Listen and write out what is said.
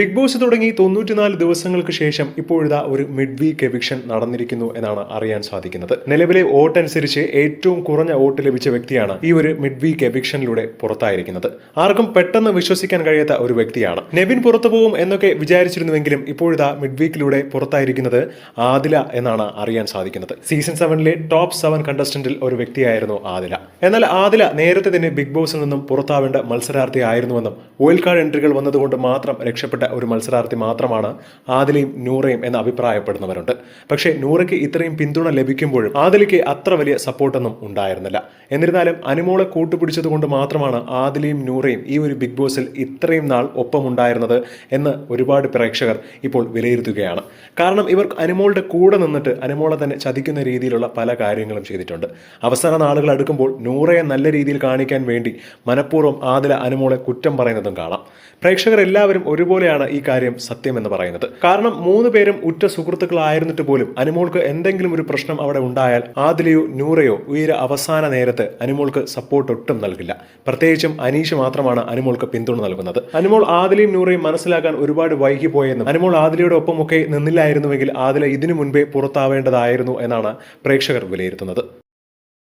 Big boss തുടങ്ങി തൊണ്ണൂറ്റിനാല് ദിവസങ്ങൾക്ക് ശേഷം ഇപ്പോഴിതാ ഒരു മിഡ് വീക്ക് എവിക്ഷൻ നടന്നിരിക്കുന്നു എന്നാണ് അറിയാൻ സാധിക്കുന്നത്. നിലവിലെ വോട്ട് അനുസരിച്ച് ഏറ്റവും കുറഞ്ഞ വോട്ട് ലഭിച്ച വ്യക്തിയാണ് ഈ ഒരു മിഡ് വീക്ക് എവിക്ഷനിലൂടെ പുറത്തായിരിക്കുന്നത്. ആർക്കും പെട്ടെന്ന് വിശ്വസിക്കാൻ കഴിയാത്ത ഒരു വ്യക്തിയാണ്. നെവിൻ പുറത്തു പോകും എന്നൊക്കെ വിചാരിച്ചിരുന്നുവെങ്കിലും ഇപ്പോഴിതാ മിഡ് വീക്കിലൂടെ പുറത്തായിരിക്കുന്നത് ആദില എന്നാണ് അറിയാൻ സാധിക്കുന്നത്. സീസൺ സെവനിലെ ടോപ്പ് സെവൻ കണ്ടസ്റ്റന്റിൽ ഒരു വ്യക്തിയായിരുന്നു ആദില. എന്നാൽ ആദില നേരത്തെ തന്നെ ബിഗ് ബോസിൽ നിന്നും പുറത്താവേണ്ട മത്സരാർത്ഥി ആയിരുന്നുവെന്നും വൈൽഡ് കാർഡ് എൻട്രികൾ വന്നതുകൊണ്ട് മാത്രം രക്ഷപ്പെട്ട ഒരു മത്സരാർത്ഥി മാത്രമാണ് ആദിലയും നൂറയും എന്ന് അഭിപ്രായപ്പെടുന്നവരുണ്ട്. പക്ഷേ നൂറയ്ക്ക് ഇത്രയും പിന്തുണ ലഭിക്കുമ്പോഴും ആദിലയ്ക്ക് അത്ര വലിയ സപ്പോർട്ടൊന്നും ഉണ്ടായിരുന്നില്ല. എന്നിരുന്നാലും അനുമോളെ കൂട്ടുപിടിച്ചതുകൊണ്ട് മാത്രമാണ് ആദിലയും നൂറയും ഈ ഒരു ബിഗ് ബോസിൽ ഇത്രയും നാൾ ഒപ്പമുണ്ടായിരുന്നത് എന്ന് ഒരുപാട് പ്രേക്ഷകർ ഇപ്പോൾ വിലയിരുത്തുകയാണ്. കാരണം ഇവർ അനുമോളുടെ കൂടെ നിന്നിട്ട് അനുമോളെ തന്നെ ചതിക്കുന്ന രീതിയിലുള്ള പല കാര്യങ്ങളും ചെയ്തിട്ടുണ്ട്. അവസാന നാളുകൾ അടുക്കുമ്പോൾ നൂറയെ നല്ല രീതിയിൽ കാണിക്കാൻ വേണ്ടി മനഃപൂർവം ആദില അനുമോളെ കുറ്റം പറയുന്നതും കാണാം. പ്രേക്ഷകർ എല്ലാവരും ഒരുപോലെയാണ് ഈ കാര്യം സത്യം എന്ന് പറയുന്നത്? കാരണം മൂന്ന് പേരും ഉറ്റ സുഹൃത്തുക്കളായിരുന്നിട്ട് പോലും അനുമോൾക്ക് എന്തെങ്കിലും ഒരു പ്രശ്നം അവിടെ ഉണ്ടായാൽ ആദിലയോ നൂറയോ ഉയര അവസാന നേരത്ത് അനുമോൾക്ക് സപ്പോർട്ട് ഒട്ടും നൽകില്ല. പ്രത്യേകിച്ചും അനീഷ് മാത്രമാണ് അനുമോൾക്ക് പിന്തുണ നൽകുന്നത്. അനുമോൾ ആദിലയും നൂറയും മനസ്സിലാക്കാൻ ഒരുപാട് വൈകി പോയെന്നും അനുമോൾ ആദിലയുടെ ഒപ്പമൊക്കെ നിന്നില്ലായിരുന്നുവെങ്കിൽ ആദില ഇതിനു മുൻപേ പുറത്താവേണ്ടതായിരുന്നു എന്നാണ് പ്രേക്ഷകർ വിലയിരുത്തുന്നത്.